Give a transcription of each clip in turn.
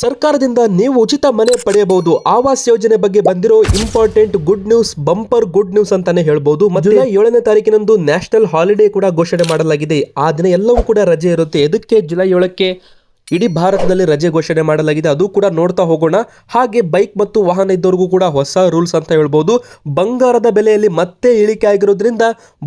ಸರ್ಕಾರದಿಂದ ನೀವು ಉಚಿತ ಮನೆ ಪಡೆಯಬಹುದು. ಆವಾಸ್ ಯೋಜನೆ ಬಗ್ಗೆ ಬಂದಿರೋ important good news, bumper good news ಅಂತಾನೆ ಹೇಳ್ಬಹುದು ಮತ್ತೆ ಏಳನೇ ತಾರೀಕಿನಂದು ನ್ಯಾಷನಲ್ ಹಾಲಿಡೇ ಕೂಡ ಘೋಷಣೆ ಮಾಡಲಾಗಿದೆ. ಆ ದಿನ ಎಲ್ಲವೂ ಕೂಡ ರಜೆ ಇರುತ್ತೆ. ಇದಕ್ಕೆ ಜುಲೈ ಏಳಕ್ಕೆ ಇಡೀ ಭಾರತದಲ್ಲಿ ರಜೆ ಘೋಷಣೆ ಮಾಡಲಾಗಿದೆ. ಅದು ಕೂಡ ನೋಡ್ತಾ ಹೋಗೋಣ. ಹಾಗೆ ಬೈಕ್ ಮತ್ತು ವಾಹನ ಇದ್ದವರಿಗೂ ಕೂಡ ಹೊಸ ರೂಲ್ಸ್ ಅಂತ ಹೇಳ್ಬೋದು. ಬಂಗಾರದ ಬೆಲೆಯಲ್ಲಿ ಮತ್ತೆ ಇಳಿಕೆ ಆಗಿರೋದ್ರಿಂದ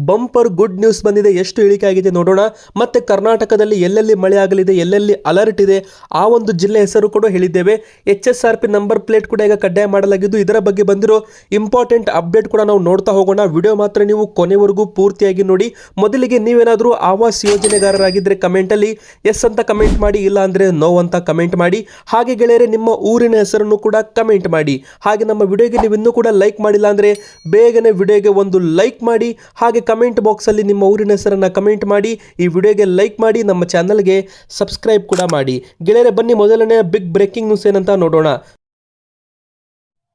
ಬಂಪರ್ ಗುಡ್ ನ್ಯೂಸ್ ಬಂದಿದೆ. ಎಷ್ಟು ಇಳಿಕೆ ಆಗಿದೆ ನೋಡೋಣ. ಮತ್ತೆ ಕರ್ನಾಟಕದಲ್ಲಿ ಎಲ್ಲೆಲ್ಲಿ ಮಳೆ ಆಗಲಿದೆ, ಎಲ್ಲೆಲ್ಲಿ ಅಲರ್ಟ್ ಇದೆ, ಆ ಒಂದು ಜಿಲ್ಲೆ ಹೆಸರು ಕೂಡ ಹೇಳಿದ್ದೇವೆ. H S R P number plate ಕೂಡ ಈಗ ಕಡ್ಡಾಯ ಮಾಡಲಾಗಿದ್ದು, ಇದರ ಬಗ್ಗೆ ಬಂದಿರೋ ಇಂಪಾರ್ಟೆಂಟ್ ಅಪ್ಡೇಟ್ ಕೂಡ ನಾವು ನೋಡ್ತಾ ಹೋಗೋಣ. ವಿಡಿಯೋ ಮಾತ್ರ ನೀವು ಕೊನೆವರೆಗೂ ಪೂರ್ತಿಯಾಗಿ ನೋಡಿ. ಮೊದಲಿಗೆ ನೀವೇನಾದರೂ ಆವಾಸ್ ಯೋಜನೆಗಾರರಾಗಿದ್ದರೆ ಕಮೆಂಟಲ್ಲಿ ಎಸ್ ಅಂತ ಕಮೆಂಟ್ ಮಾಡಿ, ಇಲ್ಲ ಅಂದರೆ ನೋ ಅಂತ ಕಮೆಂಟ್ ಮಾಡಿ. ಹಾಗೆ ಗೆಳೆಯರೆ, ನಿಮ್ಮ ಊರಿನ ಹೆಸರನ್ನು ಕೂಡ ಕಮೆಂಟ್ ಮಾಡಿ. ಹಾಗೆ ನಮ್ಮ ವಿಡಿಯೋಗೆ ನೀವು ಇನ್ನೂ ಕೂಡ ಲೈಕ್ ಮಾಡಿಲ್ಲ ಅಂದರೆ ಬೇಗನೆ ವಿಡಿಯೋಗೆ ಒಂದು ಲೈಕ್ ಮಾಡಿ. ಹಾಗೆ ಕಮೆಂಟ್ ಬಾಕ್ಸಲ್ಲಿ ನಿಮ್ಮ ಊರಿನ ಹೆಸರನ್ನು ಕಮೆಂಟ್ ಮಾಡಿ. ಈ ವಿಡಿಯೋಗೆ ಲೈಕ್ ಮಾಡಿ, ನಮ್ಮ ಚಾನಲ್ಗೆ ಸಬ್ಸ್ಕ್ರೈಬ್ ಕೂಡ ಮಾಡಿ. ಗೆಳೆಯರೆ, ಬನ್ನಿ ಮೊದಲನೇ ಬಿಗ್ ಬ್ರೇಕಿಂಗ್ ನ್ಯೂಸ್ ಏನಂತ ನೋಡೋಣ.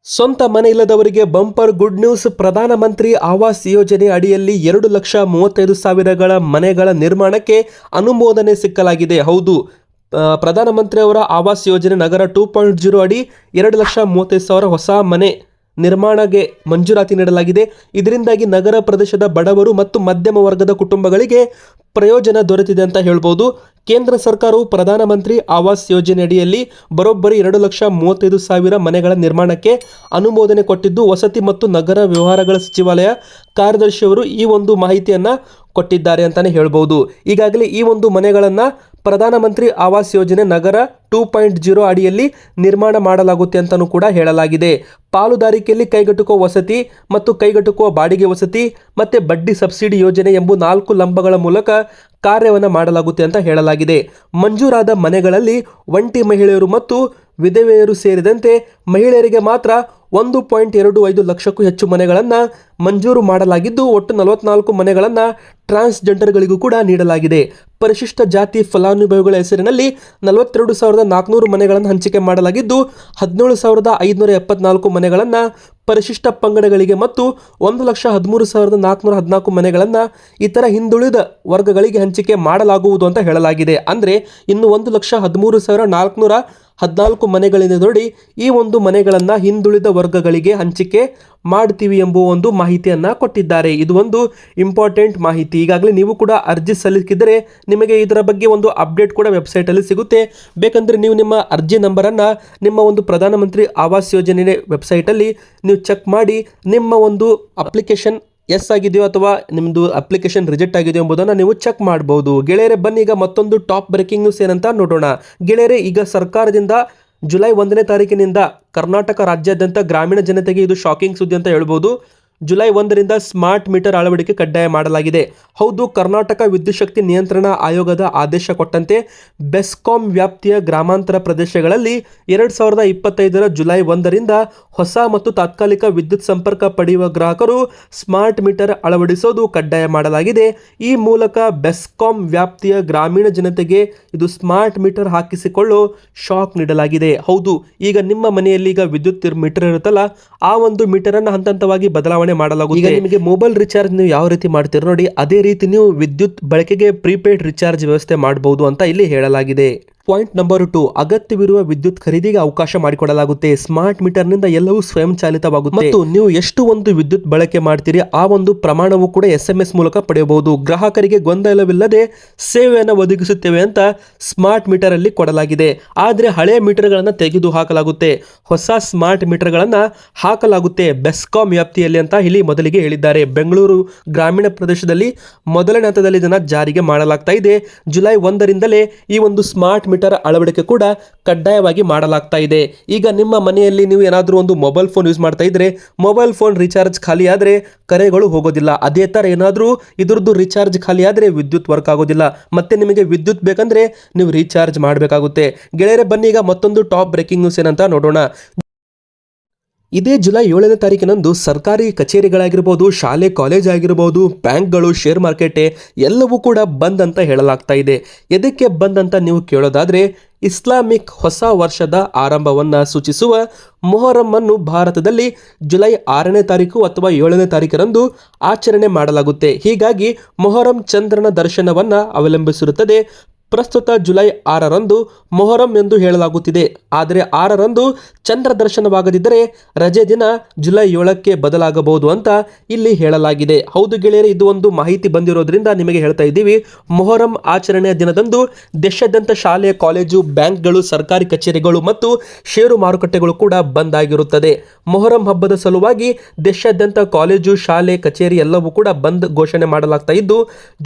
ಸ್ವಂತ ಮನೆ ಇಲ್ಲದವರಿಗೆ ಬಂಪರ್ ಗುಡ್ ನ್ಯೂಸ್ ಪ್ರಧಾನಮಂತ್ರಿ ಆವಾಸ್ ಯೋಜನೆ ಅಡಿಯಲ್ಲಿ ಎರಡು ಲಕ್ಷ ಮೂವತ್ತೈದು ಸಾವಿರಗಳ ಮನೆಗಳ ನಿರ್ಮಾಣಕ್ಕೆ ಅನುಮೋದನೆ ಸಿಕ್ಕಲಾಗಿದೆ. ಹೌದು. ಪ್ರಧಾನಮಂತ್ರಿ ಅವರ ಆವಾಸ್ ಯೋಜನೆ ನಗರ ಟೂ ಪಾಯಿಂಟ್ ಜೀರೋ ಅಡಿ ಎರಡು ಲಕ್ಷ ಮೂವತ್ತೈದು ಸಾವಿರ ಹೊಸ ಮನೆ ನಿರ್ಮಾಣಕ್ಕೆ ಮಂಜೂರಾತಿ ನೀಡಲಾಗಿದೆ. ಇದರಿಂದಾಗಿ ನಗರ ಪ್ರದೇಶದ ಬಡವರು ಮತ್ತು ಮಧ್ಯಮ ವರ್ಗದ ಕುಟುಂಬಗಳಿಗೆ ಪ್ರಯೋಜನ ದೊರೆತಿದೆ ಅಂತ ಹೇಳ್ಬೋದು. ಕೇಂದ್ರ ಸರ್ಕಾರವು ಪ್ರಧಾನಮಂತ್ರಿ ಆವಾಸ್ ಯೋಜನೆ ಅಡಿಯಲ್ಲಿ ಬರೋಬ್ಬರಿ ಎರಡು ಲಕ್ಷ ಮೂವತ್ತೈದು ಸಾವಿರ ಮನೆಗಳ ನಿರ್ಮಾಣಕ್ಕೆ ಅನುಮೋದನೆ ಕೊಟ್ಟಿದ್ದು, ವಸತಿ ಮತ್ತು ನಗರ ವ್ಯವಹಾರಗಳ ಸಚಿವಾಲಯ ಕಾರ್ಯದರ್ಶಿಯವರು ಈ ಒಂದು ಮಾಹಿತಿಯನ್ನು ಕೊಟ್ಟಿದ್ದಾರೆ ಅಂತಲೇ ಹೇಳ್ಬೋದು. ಈಗಾಗಲೇ ಈ ಒಂದು ಮನೆಗಳನ್ನು ಪ್ರಧಾನಮಂತ್ರಿ ಆವಾಸ್ ಯೋಜನೆ ನಗರ ಟೂ ಪಾಯಿಂಟ್ ಜೀರೋ ಅಡಿಯಲ್ಲಿ ನಿರ್ಮಾಣ ಮಾಡಲಾಗುತ್ತೆ ಅಂತಲೂ ಕೂಡ ಹೇಳಲಾಗಿದೆ. ಪಾಲುದಾರಿಕೆಯಲ್ಲಿ ಕೈಗೆಟುಕುವ ವಸತಿ ಮತ್ತು ಕೈಗೆಟುಕುವ ಬಾಡಿಗೆ ವಸತಿ ಮತ್ತು ಬಡ್ಡಿ ಸಬ್ಸಿಡಿ ಯೋಜನೆ ಎಂಬ ನಾಲ್ಕು ಲಂಬಗಳ ಮೂಲಕ ಕಾರ್ಯವನ್ನು ಮಾಡಲಾಗುತ್ತೆ ಅಂತ ಹೇಳಲಾಗಿದೆ. ಮಂಜೂರಾದ ಮನೆಗಳಲ್ಲಿ ಒಂಟಿ ಮಹಿಳೆಯರು ಮತ್ತು ವಿಧವೆಯರು ಸೇರಿದಂತೆ ಮಹಿಳೆಯರಿಗೆ ಮಾತ್ರ ಒಂದು ಪಾಯಿಂಟ್ ಎರಡು ಐದು ಲಕ್ಷಕ್ಕೂ ಹೆಚ್ಚು ಮನೆಗಳನ್ನು ಮಂಜೂರು ಮಾಡಲಾಗಿದ್ದು, ಒಟ್ಟು ನಲವತ್ನಾಲ್ಕು ಮನೆಗಳನ್ನು ಟ್ರಾನ್ಸ್ಜೆಂಡರ್ಗಳಿಗೂ ಕೂಡ ನೀಡಲಾಗಿದೆ. ಪರಿಶಿಷ್ಟ ಜಾತಿ ಫಲಾನುಭವಿಗಳ ಹೆಸರಿನಲ್ಲಿ ನಲವತ್ತೆರಡು ಸಾವಿರದ ನಾಲ್ಕುನೂರು ಮನೆಗಳನ್ನು ಹಂಚಿಕೆ ಮಾಡಲಾಗಿದ್ದು, ಹದಿನೇಳು ಸಾವಿರದ ಐದುನೂರ ಎಪ್ಪತ್ನಾಲ್ಕು ಮನೆಗಳನ್ನು ಪರಿಶಿಷ್ಟ ಪಂಗಡಗಳಿಗೆ ಮತ್ತು ಒಂದು ಲಕ್ಷ ಹದಿಮೂರು ಸಾವಿರದ ನಾಲ್ಕುನೂರ ಹದಿನಾಲ್ಕು ಮನೆಗಳನ್ನು ಇತರ ಹಿಂದುಳಿದ ವರ್ಗಗಳಿಗೆ ಹಂಚಿಕೆ ಮಾಡಲಾಗುವುದು ಅಂತ ಹೇಳಲಾಗಿದೆ. ಅಂದರೆ ಇನ್ನು ಒಂದು ಲಕ್ಷ ಹದಿಮೂರು ಸಾವಿರ ನಾಲ್ಕುನೂರ ಹದಿನಾಲ್ಕು ಮನೆಗಳಿಂದ ನೋಡಿ ಈ ಒಂದು ಮನೆಗಳನ್ನು ಹಿಂದುಳಿದ ವರ್ಗಗಳಿಗೆ ಹಂಚಿಕೆ ಮಾಡ್ತೀವಿ ಎಂಬುವ ಒಂದು ಮಾಹಿತಿಯನ್ನು ಕೊಟ್ಟಿದ್ದಾರೆ. ಇದು ಒಂದು ಇಂಪಾರ್ಟೆಂಟ್ ಮಾಹಿತಿ. ಈಗಾಗಲೇ ನೀವು ಕೂಡ ಅರ್ಜಿ ಸಲ್ಲಿಸಿದರೆ ನಿಮಗೆ ಇದರ ಬಗ್ಗೆ ಒಂದು ಅಪ್ಡೇಟ್ ಕೂಡ ವೆಬ್ಸೈಟಲ್ಲಿ ಸಿಗುತ್ತೆ. ಬೇಕಂದರೆ ನೀವು ನಿಮ್ಮ ಅರ್ಜಿ ನಂಬರನ್ನು ನಿಮ್ಮ ಒಂದು ಪ್ರಧಾನಮಂತ್ರಿ ಆವಾಸ್ ಯೋಜನೆ ವೆಬ್ಸೈಟಲ್ಲಿ ನೀವು ಚೆಕ್ ಮಾಡಿ ನಿಮ್ಮ ಒಂದು ಅಪ್ಲಿಕೇಶನ್ ಎಸ್ ಆಗಿದೆಯೋ ಅಥವಾ ನಿಮ್ಮದು ಅಪ್ಲಿಕೇಶನ್ ರಿಜೆಕ್ಟ್ ಆಗಿದೆಯೋ ಎಂಬುದನ್ನು ನೀವು ಚೆಕ್ ಮಾಡ್ಬೋದು. ಗೆಳೆಯರೆ, ಬನ್ನಿ, ಈಗ ಮತ್ತೊಂದು ಟಾಪ್ ಬ್ರೇಕಿಂಗ್ ನ್ಯೂಸ್ ಏನಂತ ನೋಡೋಣ. ಗೆಳೆಯರೆ, ಈಗ ಸರ್ಕಾರದಿಂದ ಜುಲೈ ಒಂದನೇ ತಾರೀಕಿನಿಂದ ಕರ್ನಾಟಕ ರಾಜ್ಯಾದ್ಯಂತ ಗ್ರಾಮೀಣ ಜನತೆಗೆ ಇದು ಶಾಕಿಂಗ್ ಸುದ್ದಿ ಅಂತ ಹೇಳ್ಬೋದು. ಜುಲೈ ಒಂದರಿಂದ ಸ್ಮಾರ್ಟ್ ಮೀಟರ್ ಅಳವಡಿಕೆ ಕಡ್ಡಾಯ ಮಾಡಲಾಗಿದೆ. ಹೌದು, ಕರ್ನಾಟಕ ವಿದ್ಯುತ್ ಶಕ್ತಿ ನಿಯಂತ್ರಣ ಆಯೋಗದ ಆದೇಶ ಕೊಟ್ಟಂತೆ ಬೆಸ್ಕಾಂ ವ್ಯಾಪ್ತಿಯ ಗ್ರಾಮಾಂತರ ಪ್ರದೇಶಗಳಲ್ಲಿ ಎರಡು ಸಾವಿರದ ಇಪ್ಪತ್ತೈದರ ಜುಲೈ ಒಂದರಿಂದ ಹೊಸ ಮತ್ತು ತಾತ್ಕಾಲಿಕ ವಿದ್ಯುತ್ ಸಂಪರ್ಕ ಪಡೆಯುವ ಗ್ರಾಹಕರು ಸ್ಮಾರ್ಟ್ ಮೀಟರ್ ಅಳವಡಿಸೋದು ಕಡ್ಡಾಯ ಮಾಡಲಾಗಿದೆ. ಈ ಮೂಲಕ ಬೆಸ್ಕಾಂ ವ್ಯಾಪ್ತಿಯ ಗ್ರಾಮೀಣ ಜನತೆಗೆ ಇದು ಸ್ಮಾರ್ಟ್ ಮೀಟರ್ ಹಾಕಿಸಿಕೊಳ್ಳೋ ಶಾಕ್ ನೀಡಲಾಗಿದೆ. ಹೌದು, ಈಗ ನಿಮ್ಮ ಮನೆಯಲ್ಲಿ ಈಗ ವಿದ್ಯುತ್ ಮೀಟರ್ ಇರುತ್ತಲ್ಲ, ಆ ಒಂದು ಮೀಟರ್ ಅನ್ನು ಹಂತ ಹಂತವಾಗಿ ಬದಲಾವಣೆ ಮಾಡಲಾಗುತ್ತೆ. ಈಗ ನಿಮಗೆ ಮೊಬೈಲ್ ರಿಚಾರ್ಜ್ ನೀವು ಯಾವ ರೀತಿ ಮಾಡ್ತೀರೋ ನೋಡಿ, ಅದೇ ರೀತಿ ನೀವು ವಿದ್ಯುತ್ ಬಳಕೆಗೆ ಪ್ರೀಪೇಯ್ಡ್ ರಿಚಾರ್ಜ್ ವ್ಯವಸ್ಥೆ ಮಾಡಬಹುದು ಅಂತ ಇಲ್ಲಿ ಹೇಳಲಾಗಿದೆ. ಪಾಯಿಂಟ್ ನಂಬರ್ ಟು, ಅಗತ್ಯವಿರುವ ವಿದ್ಯುತ್ ಖರೀದಿಗೆ ಅವಕಾಶ ಮಾಡಿಕೊಡಲಾಗುತ್ತೆ. ಸ್ಮಾರ್ಟ್ ಮೀಟರ್ನಿಂದ ಎಲ್ಲವೂ ಸ್ವಯಂ ಚಾಲಿತವಾಗುತ್ತೆ ಮತ್ತು ನೀವು ಎಷ್ಟು ಒಂದು ವಿದ್ಯುತ್ ಬಳಕೆ ಮಾಡ್ತೀರಿ, ಆ ಒಂದು ಪ್ರಮಾಣವು ಕೂಡ ಎಸ್ ಎಂ ಎಸ್ ಮೂಲಕ ಪಡೆಯಬಹುದು. ಗ್ರಾಹಕರಿಗೆ ಗೊಂದಲವಿಲ್ಲದೆ ಸೇವೆಯನ್ನು ಒದಗಿಸುತ್ತೇವೆ ಅಂತ ಸ್ಮಾರ್ಟ್ ಮೀಟರ್ ಅಲ್ಲಿ ಕೊಡಲಾಗಿದೆ. ಆದರೆ ಹಳೆಯ ಮೀಟರ್ಗಳನ್ನು ತೆಗೆದು ಹಾಕಲಾಗುತ್ತೆ. ಹೊಸ ಸ್ಮಾರ್ಟ್ ಮೀಟರ್ಗಳನ್ನು ಹಾಕಲಾಗುತ್ತೆ. ಬೆಸ್ಕಾಂ ವ್ಯಾಪ್ತಿಯಲ್ಲಿ ಅಂತ ಇಲ್ಲಿ ಮೊದಲಿಗೆ ಹೇಳಿದ್ದಾರೆ. ಬೆಂಗಳೂರು ಗ್ರಾಮೀಣ ಪ್ರದೇಶದಲ್ಲಿ ಮೊದಲನೇ ಹಂತದಲ್ಲಿ ಇದನ್ನು ಜಾರಿಗೆ ಮಾಡಲಾಗ್ತಾ ಇದೆ. ಜುಲೈ ಒಂದರಿಂದಲೇ ಈ ಒಂದು ಸ್ಮಾರ್ಟ್ ಮೀಟರ್ ಅಳವಡಿಕೆ ಕೂಡ ಕಡ್ಡಾಯವಾಗಿ ಮಾಡಲಾಗ್ತಾ ಇದೆ. ಈಗ ನಿಮ್ಮ ಮನೆಯಲ್ಲಿ ನೀವು ಏನಾದರೂ ಒಂದು ಮೊಬೈಲ್ ಫೋನ್ ಯೂಸ್ ಮಾಡ್ತಾ ಇದ್ರೆ ಮೊಬೈಲ್ ಫೋನ್ ರಿಚಾರ್ಜ್ ಖಾಲಿ ಆದರೆ ಕರೆಗಳು ಹೋಗೋದಿಲ್ಲ. ಅದೇ ಥರ ಏನಾದರೂ ಇದ್ರದ್ದು ರಿಚಾರ್ಜ್ ಖಾಲಿ ಆದರೆ ವಿದ್ಯುತ್ ವರ್ಕ್ ಆಗೋದಿಲ್ಲ. ಮತ್ತೆ ನಿಮಗೆ ವಿದ್ಯುತ್ ಬೇಕಂದ್ರೆ ನೀವು ರೀಚಾರ್ಜ್ ಮಾಡಬೇಕಾಗುತ್ತೆ. ಗೆಳೆಯರೆ, ಬನ್ನಿ, ಈಗ ಮತ್ತೊಂದು ಟಾಪ್ ಬ್ರೇಕಿಂಗ್ ನ್ಯೂಸ್ ಏನಂತ ನೋಡೋಣ. ಇದೇ ಜುಲೈ ಏಳನೇ ತಾರೀಕಿನಂದು ಸರ್ಕಾರಿ ಕಚೇರಿಗಳಾಗಿರ್ಬೋದು, ಶಾಲೆ, ಕಾಲೇಜ್ ಆಗಿರ್ಬೋದು, ಬ್ಯಾಂಕ್ಗಳು, ಶೇರ್ ಮಾರ್ಕೆಟೆ ಎಲ್ಲವೂ ಕೂಡ ಬಂದ್ ಅಂತ ಹೇಳಲಾಗ್ತಾ ಇದೆ. ಎದಕ್ಕೆ ಬಂದ್ ಅಂತ ನೀವು ಕೇಳೋದಾದ್ರೆ, ಇಸ್ಲಾಮಿಕ್ ಹೊಸ ವರ್ಷದ ಆರಂಭವನ್ನು ಸೂಚಿಸುವ ಮೊಹರಂ ಅನ್ನು ಭಾರತದಲ್ಲಿ ಜುಲೈ ಆರನೇ ತಾರೀಕು ಅಥವಾ ಏಳನೇ ತಾರೀಕರಂದು ಆಚರಣೆ ಮಾಡಲಾಗುತ್ತೆ. ಹೀಗಾಗಿ ಮೊಹರಂ ಚಂದ್ರನ ದರ್ಶನವನ್ನು ಅವಲಂಬಿಸಿರುತ್ತದೆ ಪ್ರಸ್ತುತ ಜುಲೈ ಆರರಂದು ಮೊಹರಂ ಎಂದು ಹೇಳಲಾಗುತ್ತಿದೆ. ಆದರೆ ಆರರಂದು ಚಂದ್ರ ದರ್ಶನವಾಗದಿದ್ದರೆ ರಜೆ ದಿನ ಜುಲೈ ಏಳಕ್ಕೆ ಬದಲಾಗಬಹುದು ಅಂತ ಇಲ್ಲಿ ಹೇಳಲಾಗಿದೆ. ಹೌದು ಗೆಳೆಯರೆ, ಇದು ಒಂದು ಮಾಹಿತಿ ಬಂದಿರೋದ್ರಿಂದ ನಿಮಗೆ ಹೇಳ್ತಾ ಇದ್ದೀವಿ. ಮೊಹರಂ ಆಚರಣೆಯ ದಿನದಂದು ದೇಶಾದ್ಯಂತ ಶಾಲೆ, ಕಾಲೇಜು, ಬ್ಯಾಂಕ್ಗಳು, ಸರ್ಕಾರಿ ಕಚೇರಿಗಳು ಮತ್ತು ಷೇರು ಮಾರುಕಟ್ಟೆಗಳು ಕೂಡ ಬಂದ್ ಆಗಿರುತ್ತದೆ. ಮೊಹರಂ ಹಬ್ಬದ ಸಲುವಾಗಿ ದೇಶಾದ್ಯಂತ ಕಾಲೇಜು, ಶಾಲೆ, ಕಚೇರಿ ಎಲ್ಲವೂ ಕೂಡ ಬಂದ್ ಘೋಷಣೆ ಮಾಡಲಾಗ್ತಾ ಇದ್ದು,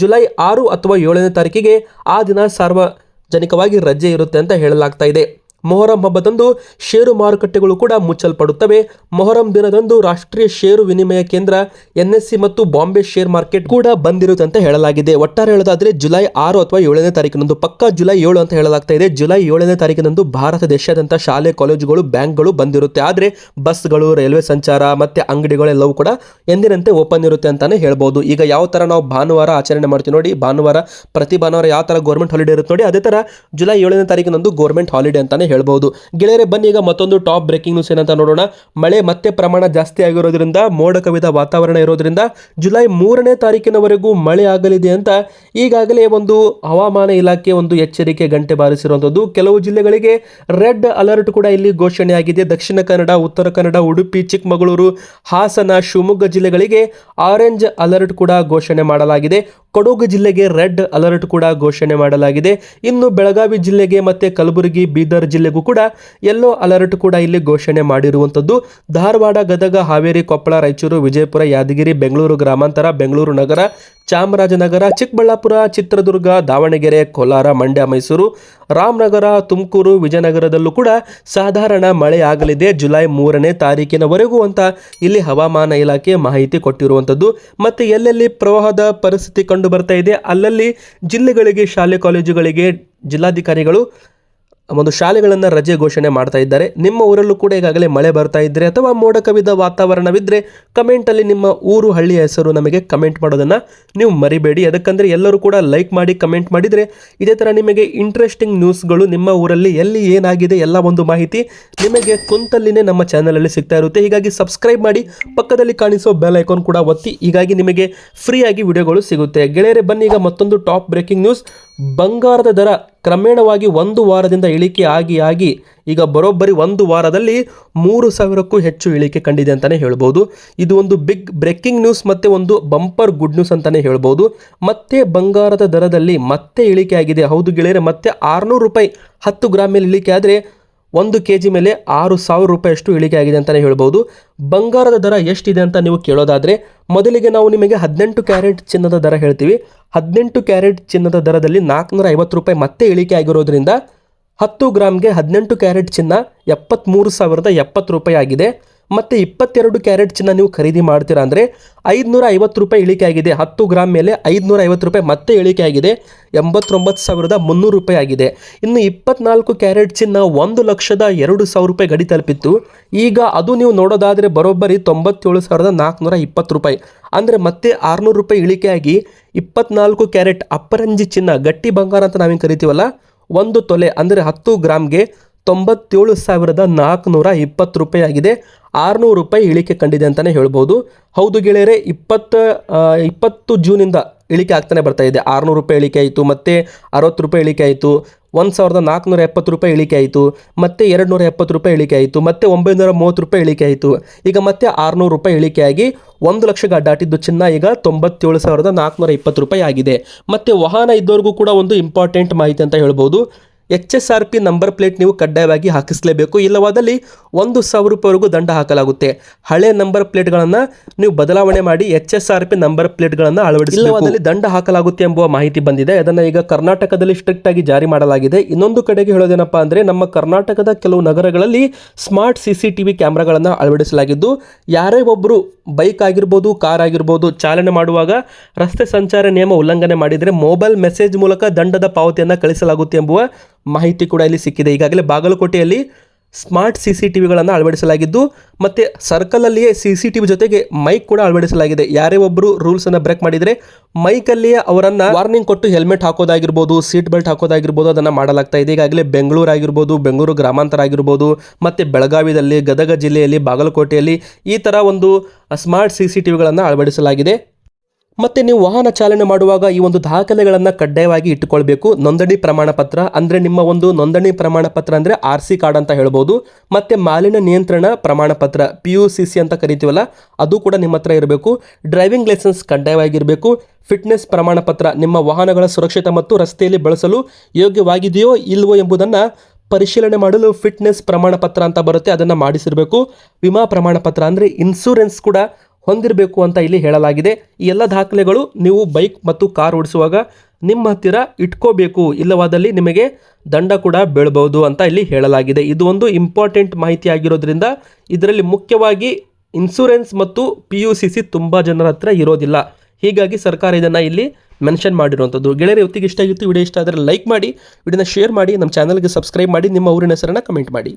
ಜುಲೈ ಆರು ಅಥವಾ ಏಳನೇ ತಾರೀಕಿಗೆ ಆ ದಿನ ಸಾರ್ವಜನಿಕವಾಗಿ ರಜೆ ಇರುತ್ತೆ ಅಂತ ಹೇಳಲಾಗ್ತಾ ಇದೆ. ಮೊಹರಂ ಹಬ್ಬದಂದು ಷೇರು ಮಾರುಕಟ್ಟೆಗಳು ಕೂಡ ಮುಚ್ಚಲ್ಪಡುತ್ತವೆ. ಮೊಹರಂ ದಿನದಂದು ರಾಷ್ಟ್ರೀಯ ಷೇರು ವಿನಿಮಯ ಕೇಂದ್ರ, ಎನ್ಎಸ್ಸಿ ಮತ್ತು ಬಾಂಬೆ ಶೇರ್ ಮಾರ್ಕೆಟ್ ಕೂಡ ಬಂದಿರುತ್ತೆ ಅಂತ ಹೇಳಲಾಗಿದೆ. ಒಟ್ಟಾರೆ ಹೇಳೋದಾದ್ರೆ, ಜುಲೈ ಆರು ಅಥವಾ ಏಳನೇ ತಾರೀಕಿನಂದು, ಪಕ್ಕ ಜುಲೈ ಏಳು ಅಂತ ಹೇಳಲಾಗ್ತಾ ಇದೆ. ಜುಲೈ ಏಳನೇ ತಾರೀಕಿನಂದು ಭಾರತ ದೇಶಾದ್ಯಂತ ಶಾಲೆ, ಕಾಲೇಜುಗಳು, ಬ್ಯಾಂಕ್ಗಳು ಬಂದಿರುತ್ತೆ. ಆದರೆ ಬಸ್ಗಳು, ರೈಲ್ವೆ ಸಂಚಾರ ಮತ್ತೆ ಅಂಗಡಿಗಳೆಲ್ಲವೂ ಕೂಡ ಎಂದಿನಂತೆ ಓಪನ್ ಇರುತ್ತೆ ಅಂತಾನೆ ಹೇಳ್ಬೋದು. ಈಗ ಯಾವ ತರ ನಾವು ಭಾನುವಾರ ಆಚರಣೆ ಮಾಡ್ತೀವಿ ನೋಡಿ, ಭಾನುವಾರ ಪ್ರತಿ ಭಾನುವಾರ ಯಾವ ತರ ಗೌರ್ಮೆಂಟ್ ಹಾಲಿಡೇ ಇರುತ್ತೆ ನೋಡಿ, ಅದೇ ತರ ಜುಲೈ ಏಳನೇ ತಾರೀಕಿನಂದು ಗೌರ್ಮೆಂಟ್ ಹಾಲಿಡೇ ಅಂತಾನೆ ಹೇಳ್ಬೋದು ಗೆಳೆಯರೆ, ಬನ್ನಿ ಈಗ ಮತ್ತೊಂದು ಟಾಪ್ ಬ್ರೇಕಿಂಗ್ ನ್ಯೂಸ್ ಏನಂತ ನೋಡೋಣ. ಮಳೆ ಮತ್ತೆ ಪ್ರಮಾಣ ಜಾಸ್ತಿ ಆಗಿರೋದ್ರಿಂದ ಮೋಡ ಕವಿದ ವಾತಾವರಣ ಇರೋದ್ರಿಂದ ಜುಲೈ ಮೂರನೇ ತಾರೀಕಿನವರೆಗೂ ಮಳೆ ಆಗಲಿದೆ ಅಂತ ಈಗಾಗಲೇ ಒಂದು ಹವಾಮಾನ ಇಲಾಖೆ ಒಂದು ಎಚ್ಚರಿಕೆ ಗಂಟೆ ಬಾರಿಸಿರುವಂಥದ್ದು ಕೆಲವು ಜಿಲ್ಲೆಗಳಿಗೆ ರೆಡ್ ಅಲರ್ಟ್ ಕೂಡ ಇಲ್ಲಿ ಘೋಷಣೆಯಾಗಿದೆ. ದಕ್ಷಿಣ ಕನ್ನಡ, ಉತ್ತರ ಕನ್ನಡ, ಉಡುಪಿ, ಚಿಕ್ಕಮಗಳೂರು, ಹಾಸನ, ಶಿವಮೊಗ್ಗ ಜಿಲ್ಲೆಗಳಿಗೆ ಆರೆಂಜ್ ಅಲರ್ಟ್ ಕೂಡ ಘೋಷಣೆ ಮಾಡಲಾಗಿದೆ. ಕೊಡಗು ಜಿಲ್ಲೆಗೆ ರೆಡ್ ಅಲರ್ಟ್ ಕೂಡ ಘೋಷಣೆ ಮಾಡಲಾಗಿದೆ. ಇನ್ನು ಬೆಳಗಾವಿ ಜಿಲ್ಲೆಗೆ ಮತ್ತೆ ಕಲಬುರಗಿ, ಬೀದರ್ ಜಿಲ್ಲೆಗೂ ಕೂಡ ಯೆಲ್ಲೋ ಅಲರ್ಟ್ ಕೂಡ ಇಲ್ಲಿ ಘೋಷಣೆ ಮಾಡಿರುವಂಥದ್ದು. ಧಾರವಾಡ, ಗದಗ, ಹಾವೇರಿ, ಕೊಪ್ಪಳ, ರಾಯಚೂರು, ವಿಜಯಪುರ, ಯಾದಗಿರಿ, ಬೆಂಗಳೂರು ಗ್ರಾಮಾಂತರ, ಬೆಂಗಳೂರು ನಗರ ಚಾಮರಾಜನಗರ, ಚಿಕ್ಕಬಳ್ಳಾಪುರ, ಚಿತ್ರದುರ್ಗ, ದಾವಣಗೆರೆ, ಕೋಲಾರ, ಮಂಡ್ಯ, ಮೈಸೂರು, ರಾಮನಗರ, ತುಮಕೂರು, ವಿಜಯನಗರದಲ್ಲೂ ಕೂಡ ಸಾಧಾರಣ ಮಳೆ ಆಗಲಿದೆ ಜುಲೈ ಮೂರನೇ ತಾರೀಕಿನವರೆಗೂ ಅಂತ ಇಲ್ಲಿ ಹವಾಮಾನ ಇಲಾಖೆ ಮಾಹಿತಿ ಕೊಟ್ಟಿರುವಂಥದ್ದು. ಮತ್ತು ಎಲ್ಲೆಲ್ಲಿ ಪ್ರವಾಹದ ಪರಿಸ್ಥಿತಿ ಕಂಡು ಬರ್ತಾ ಇದೆ? ಅಲ್ಲಲ್ಲಿ ಜಿಲ್ಲೆಗಳಿಗೆ, ಶಾಲೆ, ಕಾಲೇಜುಗಳಿಗೆ ಜಿಲ್ಲಾಧಿಕಾರಿಗಳು ಒಂದು ಶಾಲೆಗಳನ್ನು ರಜೆ ಘೋಷಣೆ ಮಾಡ್ತಾ ಇದ್ದಾರೆ. ನಿಮ್ಮ ಊರಲ್ಲೂ ಕೂಡ ಈಗಾಗಲೇ ಮಳೆ ಬರ್ತಾ ಇದ್ದರೆ ಅಥವಾ ಮೋಡ ಕವಿದ ವಾತಾವರಣವಿದ್ದರೆ ಕಮೆಂಟಲ್ಲಿ ನಿಮ್ಮ ಊರು, ಹಳ್ಳಿಯ ಹೆಸರು ನಮಗೆ ಕಮೆಂಟ್ ಮಾಡೋದನ್ನು ನೀವು ಮರಿಬೇಡಿ. ಅದಕ್ಕಂದರೆ ಎಲ್ಲರೂ ಕೂಡ ಲೈಕ್ ಮಾಡಿ ಕಮೆಂಟ್ ಮಾಡಿದರೆ ಇದೇ ಥರ ನಿಮಗೆ ಇಂಟ್ರೆಸ್ಟಿಂಗ್ ನ್ಯೂಸ್ಗಳು ನಿಮ್ಮ ಊರಲ್ಲಿ ಎಲ್ಲಿ ಏನಾಗಿದೆ ಎಲ್ಲ ಒಂದು ಮಾಹಿತಿ ನಿಮಗೆ ಕುಂತಲ್ಲಿನೇ ನಮ್ಮ ಚಾನಲಲ್ಲಿ ಸಿಗ್ತಾ ಇರುತ್ತೆ. ಹೀಗಾಗಿ ಸಬ್ಸ್ಕ್ರೈಬ್ ಮಾಡಿ, ಪಕ್ಕದಲ್ಲಿ ಕಾಣಿಸೋ ಬೆಲ್ ಐಕಾನ್ ಕೂಡ ಒತ್ತಿ, ಹೀಗಾಗಿ ನಿಮಗೆ ಫ್ರೀಯಾಗಿ ವಿಡಿಯೋಗಳು ಸಿಗುತ್ತೆ. ಗೆಳೆಯರೆ, ಬನ್ನಿ ಈಗ ಮತ್ತೊಂದು ಟಾಪ್ ಬ್ರೇಕಿಂಗ್ ನ್ಯೂಸ್ ಬಂಗಾರದ ದರ ಕ್ರಮೇಣವಾಗಿ ಒಂದು ವಾರದಿಂದ ಇಳಿಕೆ ಆಗಿ ಆಗಿ ಈಗ ಬರೋಬ್ಬರಿ ಒಂದು ವಾರದಲ್ಲಿ ಮೂರು ಸಾವಿರಕ್ಕೂ ಹೆಚ್ಚು ಇಳಿಕೆ ಕಂಡಿದೆ ಅಂತಲೇ ಹೇಳ್ಬೋದು. ಇದು ಒಂದು ಬಿಗ್ ಬ್ರೇಕಿಂಗ್ ನ್ಯೂಸ್ ಮತ್ತು ಒಂದು ಬಂಪರ್ ಗುಡ್ ನ್ಯೂಸ್ ಅಂತಲೇ ಹೇಳ್ಬೋದು. ಮತ್ತೆ ಬಂಗಾರದ ದರದಲ್ಲಿ ಮತ್ತೆ ಇಳಿಕೆ ಆಗಿದೆ. ಹೌದು ಗೆಳೆಯರೆ, ಮತ್ತೆ ಆರುನೂರು ರೂಪಾಯಿ ಹತ್ತು ಗ್ರಾಮ್ ಮೇಲೆ ಇಳಿಕೆ ಆದರೆ ಒಂದು ಕೆ ಜಿ ಮೇಲೆ ಆರು ಸಾವಿರ ರೂಪಾಯಿಯಷ್ಟು ಇಳಿಕೆ ಆಗಿದೆ ಅಂತಲೇ ಹೇಳ್ಬೋದು. ಬಂಗಾರದ ದರ ಎಷ್ಟಿದೆ ಅಂತ ನೀವು ಕೇಳೋದಾದರೆ, ಮೊದಲಿಗೆ ನಾವು ನಿಮಗೆ ಹದಿನೆಂಟು ಕ್ಯಾರೆಟ್ ಚಿನ್ನದ ದರ ಹೇಳ್ತೀವಿ. ಹದಿನೆಂಟು ಕ್ಯಾರೆಟ್ ಚಿನ್ನದ ದರದಲ್ಲಿ ನಾಲ್ಕುನೂರ ಐವತ್ತು ರೂಪಾಯಿ ಮತ್ತೆ ಇಳಿಕೆ ಆಗಿರೋದ್ರಿಂದ ಹತ್ತು ಗ್ರಾಮ್ಗೆ ಹದಿನೆಂಟು ಕ್ಯಾರೆಟ್ ಚಿನ್ನ ಎಪ್ಪತ್ತ್ಮೂರು ಸಾವಿರದ ಎಪ್ಪತ್ತು ರೂಪಾಯಿ ಆಗಿದೆ. ಮತ್ತು ಇಪ್ಪತ್ತೆರಡು ಕ್ಯಾರೆಟ್ ಚಿನ್ನ ನೀವು ಖರೀದಿ ಮಾಡ್ತೀರಾ ಅಂದರೆ ಐದುನೂರ ಐವತ್ತು ರೂಪಾಯಿ ಇಳಿಕೆ ಆಗಿದೆ. ಹತ್ತು ಗ್ರಾಮ್ ಮೇಲೆ ಐದುನೂರ ಐವತ್ತು ರೂಪಾಯಿ ಮತ್ತೆ ಇಳಿಕೆ ಆಗಿದೆ. ಎಂಬತ್ತೊಂಬತ್ತು ಸಾವಿರದ ಮುನ್ನೂರು ರೂಪಾಯಿ ಆಗಿದೆ. ಇನ್ನು ಇಪ್ಪತ್ನಾಲ್ಕು ಕ್ಯಾರೆಟ್ ಚಿನ್ನ ಒಂದು ಲಕ್ಷದ ಎರಡು ಸಾವಿರ ರೂಪಾಯಿ ಗಡಿ ತಲುಪಿತ್ತು. ಈಗ ಅದು ನೀವು ನೋಡೋದಾದರೆ ಬರೋಬ್ಬರಿ ತೊಂಬತ್ತೇಳು ಸಾವಿರದ ನಾಲ್ಕುನೂರ ಇಪ್ಪತ್ತು ರೂಪಾಯಿ. ಅಂದರೆ ಮತ್ತೆ ಆರುನೂರು ರೂಪಾಯಿ ಇಳಿಕೆಯಾಗಿ ಇಪ್ಪತ್ನಾಲ್ಕು ಕ್ಯಾರೆಟ್ ಅಪ್ಪರಂಜಿ ಚಿನ್ನ, ಗಟ್ಟಿ ಬಂಗಾರ ಅಂತ ನಾವೇನು ಕರಿತೀವಲ್ಲ? ಒಂದು ತೊಲೆ, ಅಂದರೆ ಹತ್ತು ಗ್ರಾಮ್ಗೆ ತೊಂಬತ್ತೇಳು ಸಾವಿರದ ನಾಲ್ಕುನೂರ ಇಪ್ಪತ್ತು ರೂಪಾಯಿ ಆಗಿದೆ ಆರುನೂರು ರೂಪಾಯಿ ಇಳಿಕೆ ಕಂಡಿದೆ ಅಂತಲೇ ಹೇಳ್ಬೋದು. ಹೌದು ಗೆಳೆಯರೆ, ಇಪ್ಪತ್ತು ಇಪ್ಪತ್ತು ಜೂನಿಂದ ಇಳಿಕೆ ಆಗ್ತಾನೆ ಬರ್ತಾ ಇದೆ. ಆರುನೂರು ರೂಪಾಯಿ ಇಳಿಕೆ ಆಯಿತು, ಮತ್ತು ಅರವತ್ತು ರೂಪಾಯಿ ಇಳಿಕೆ ಆಯಿತು, ಒಂದು ಸಾವಿರದ ನಾಲ್ಕುನೂರ ಎಪ್ಪತ್ತು ರೂಪಾಯಿ ಇಳಿಕೆ ಆಯಿತು, ಮತ್ತು ಎರಡು ನೂರ ಎಪ್ಪತ್ತು ರೂಪಾಯಿ ಇಳಿಕೆ ಆಯಿತು, ಮತ್ತು ಒಂಬೈನೂರ ಮೂವತ್ತು ರೂಪಾಯಿ ಇಳಿಕೆ ಆಯಿತು. ಈಗ ಮತ್ತೆ ಆರುನೂರು ರೂಪಾಯಿ ಇಳಿಕೆಯಾಗಿ ಒಂದು ಲಕ್ಷ ದಾಟಿದ್ದು ಚಿನ್ನ ಈಗ ತೊಂಬತ್ತೇಳು ಸಾವಿರದ ನಾಲ್ಕುನೂರ ಇಪ್ಪತ್ತು ರೂಪಾಯಿ ಆಗಿದೆ. ಮತ್ತು ವಾಹನ ಇದ್ದವ್ರಿಗೂ ಕೂಡ ಒಂದು ಇಂಪಾರ್ಟೆಂಟ್ ಮಾಹಿತಿ ಅಂತ ಹೇಳ್ಬೋದು. H S R P number plate ನೀವು ಕಡ್ಡಾಯವಾಗಿ ಹಾಕಿಸಲೇಬೇಕು. ಇಲ್ಲವಾದಲ್ಲಿ ಒಂದು ಸಾವಿರ ರೂಪಾಯಿವರೆಗೂ ದಂಡ ಹಾಕಲಾಗುತ್ತೆ. ಹಳೆ ನಂಬರ್ ಪ್ಲೇಟ್ಗಳನ್ನು ನೀವು ಬದಲಾವಣೆ ಮಾಡಿ H S R P number ಪ್ಲೇಟ್ಗಳನ್ನು ಅಳವಡಿಸಿ ಇಲ್ಲವಾದಲ್ಲಿ ದಂಡ ಹಾಕಲಾಗುತ್ತೆ ಎಂಬುವ ಮಾಹಿತಿ ಬಂದಿದೆ. ಅದನ್ನು ಈಗ ಕರ್ನಾಟಕದಲ್ಲಿ ಸ್ಟ್ರಿಕ್ಟ್ ಆಗಿ ಜಾರಿ ಮಾಡಲಾಗಿದೆ. ಇನ್ನೊಂದು ಕಡೆಗೆ ಹೇಳೋದೇನಪ್ಪ ಅಂದರೆ, ನಮ್ಮ ಕರ್ನಾಟಕದ ಕೆಲವು ನಗರಗಳಲ್ಲಿ smart C C T V ಕ್ಯಾಮ್ರಾಗಳನ್ನು ಅಳವಡಿಸಲಾಗಿದ್ದು, ಯಾರೇ ಒಬ್ಬರು ಬೈಕ್ ಆಗಿರ್ಬೋದು, ಕಾರ್ ಆಗಿರ್ಬೋದು ಚಾಲನೆ ಮಾಡುವಾಗ ರಸ್ತೆ ಸಂಚಾರ ನಿಯಮ ಉಲ್ಲಂಘನೆ ಮಾಡಿದರೆ ಮೊಬೈಲ್ ಮೆಸೇಜ್ ಮೂಲಕ ದಂಡದ ಪಾವತಿಯನ್ನು ಕಳಿಸಲಾಗುತ್ತೆ ಎಂಬುವ ಮಾಹಿತಿ ಕೂಡ ಇಲ್ಲಿ ಸಿಕ್ಕಿದೆ. ಈಗಾಗಲೇ ಬಾಗಲಕೋಟೆಯಲ್ಲಿ ಸ್ಮಾರ್ಟ್ ಸಿ ಸಿ ಟಿ ವಿಗಳನ್ನು ಅಳವಡಿಸಲಾಗಿದ್ದು, ಮತ್ತು ಸರ್ಕಲಲ್ಲಿಯೇ ಸಿ ಸಿ ಟಿ ವಿ ಜೊತೆಗೆ ಮೈಕ್ ಕೂಡ ಅಳವಡಿಸಲಾಗಿದೆ. ಯಾರೇ ಒಬ್ಬರು ರೂಲ್ಸನ್ನು ಬ್ರೇಕ್ ಮಾಡಿದರೆ ಮೈಕಲ್ಲಿಯೇ ಅವರನ್ನು ವಾರ್ನಿಂಗ್ ಕೊಟ್ಟು ಹೆಲ್ಮೆಟ್ ಹಾಕೋದಾಗಿರ್ಬೋದು, ಸೀಟ್ ಬೆಲ್ಟ್ ಹಾಕೋದಾಗಿರ್ಬೋದು, ಅದನ್ನು ಮಾಡಲಾಗ್ತಾ ಇದೆ. ಈಗಾಗಲೇ ಬೆಂಗಳೂರು ಆಗಿರ್ಬೋದು ಬೆಂಗಳೂರು ಗ್ರಾಮಾಂತರ ಆಗಿರ್ಬೋದು ಮತ್ತು ಬೆಳಗಾವಿದಲ್ಲಿ ಗದಗ ಜಿಲ್ಲೆಯಲ್ಲಿ, ಬಾಗಲಕೋಟೆಯಲ್ಲಿ ಈ ಥರ ಒಂದು ಸ್ಮಾರ್ಟ್ ಸಿ ಸಿ ಟಿ ವಿಗಳನ್ನು ಅಳವಡಿಸಲಾಗಿದೆ. ಮತ್ತೆ ನೀವು ವಾಹನ ಚಾಲನೆ ಮಾಡುವಾಗ ಈ ಒಂದು ದಾಖಲೆಗಳನ್ನು ಕಡ್ಡಾಯವಾಗಿ ಇಟ್ಟುಕೊಳ್ಬೇಕು. ನೋಂದಣಿ ಪ್ರಮಾಣ ಪತ್ರ ಅಂದರೆ ನಿಮ್ಮ ಒಂದು ನೋಂದಣಿ ಪ್ರಮಾಣ ಪತ್ರ ಅಂದರೆ ಆರ್ ಸಿ ಕಾರ್ಡ್ ಅಂತ ಹೇಳ್ಬೋದು. ಮತ್ತು ಮಾಲಿನ್ಯ ನಿಯಂತ್ರಣ ಪ್ರಮಾಣ ಪತ್ರ, ಪಿ ಯು ಸಿ ಸಿ ಅಂತ ಕರಿತೀವಲ್ಲ, ಅದು ಕೂಡ ನಿಮ್ಮ ಹತ್ರ ಇರಬೇಕು. Driving licence ಕಡ್ಡಾಯವಾಗಿರಬೇಕು. ಫಿಟ್ನೆಸ್ ಪ್ರಮಾಣ ಪತ್ರ ನಿಮ್ಮ ವಾಹನಗಳ ಸುರಕ್ಷಿತ ಮತ್ತು ರಸ್ತೆಯಲ್ಲಿ ಬಳಸಲು ಯೋಗ್ಯವಾಗಿದೆಯೋ ಇಲ್ವೋ ಎಂಬುದನ್ನು ಪರಿಶೀಲನೆ ಮಾಡಲು ಫಿಟ್ನೆಸ್ ಪ್ರಮಾಣ ಪತ್ರ ಅಂತ ಬರುತ್ತೆ, ಅದನ್ನು ಮಾಡಿಸಿರಬೇಕು. ವಿಮಾ ಪ್ರಮಾಣ ಪತ್ರ ಅಂದರೆ ಇನ್ಸೂರೆನ್ಸ್ ಕೂಡ ಹೊಂದಿರಬೇಕು ಅಂತ ಇಲ್ಲಿ ಹೇಳಲಾಗಿದೆ. ಈ ಎಲ್ಲ ದಾಖಲೆಗಳು ನೀವು ಬೈಕ್ ಮತ್ತು ಕಾರ್ ಓಡಿಸುವಾಗ ನಿಮ್ಮ ಹತ್ತಿರ ಇಟ್ಕೋಬೇಕು. ಇಲ್ಲವಾದಲ್ಲಿ ನಿಮಗೆ ದಂಡ ಕೂಡ ಬೀಳಬಹುದು ಅಂತ ಇಲ್ಲಿ ಹೇಳಲಾಗಿದೆ. ಇದು ಒಂದು ಇಂಪಾರ್ಟೆಂಟ್ ಮಾಹಿತಿ ಆಗಿರೋದ್ರಿಂದ ಇದರಲ್ಲಿ ಮುಖ್ಯವಾಗಿ ಇನ್ಸೂರೆನ್ಸ್ ಮತ್ತು ಪಿ ಯು ಸಿ ಸಿ ತುಂಬ ಜನರ ಹತ್ರ ಇರೋದಿಲ್ಲ. ಹೀಗಾಗಿ ಸರ್ಕಾರ ಇದನ್ನು ಇಲ್ಲಿ ಮೆನ್ಷನ್ ಮಾಡಿರುವಂಥದ್ದು ಗೆಳೆಯರ ಹೊತ್ತಿಗೆ ಇಷ್ಟ ಆಗಿತ್ತು. ವಿಡಿಯೋ ಇಷ್ಟ ಆದರೆ ಲೈಕ್ ಮಾಡಿ, ವಿಡಿಯೋನ ಶೇರ್ ಮಾಡಿ, ನಮ್ಮ ಚಾನಲ್ಗೆ ಸಬ್ಸ್ಕ್ರೈಬ್ ಮಾಡಿ, ನಿಮ್ಮ ಊರಿನ ಹೆಸರನ್ನು ಕಮೆಂಟ್ ಮಾಡಿ.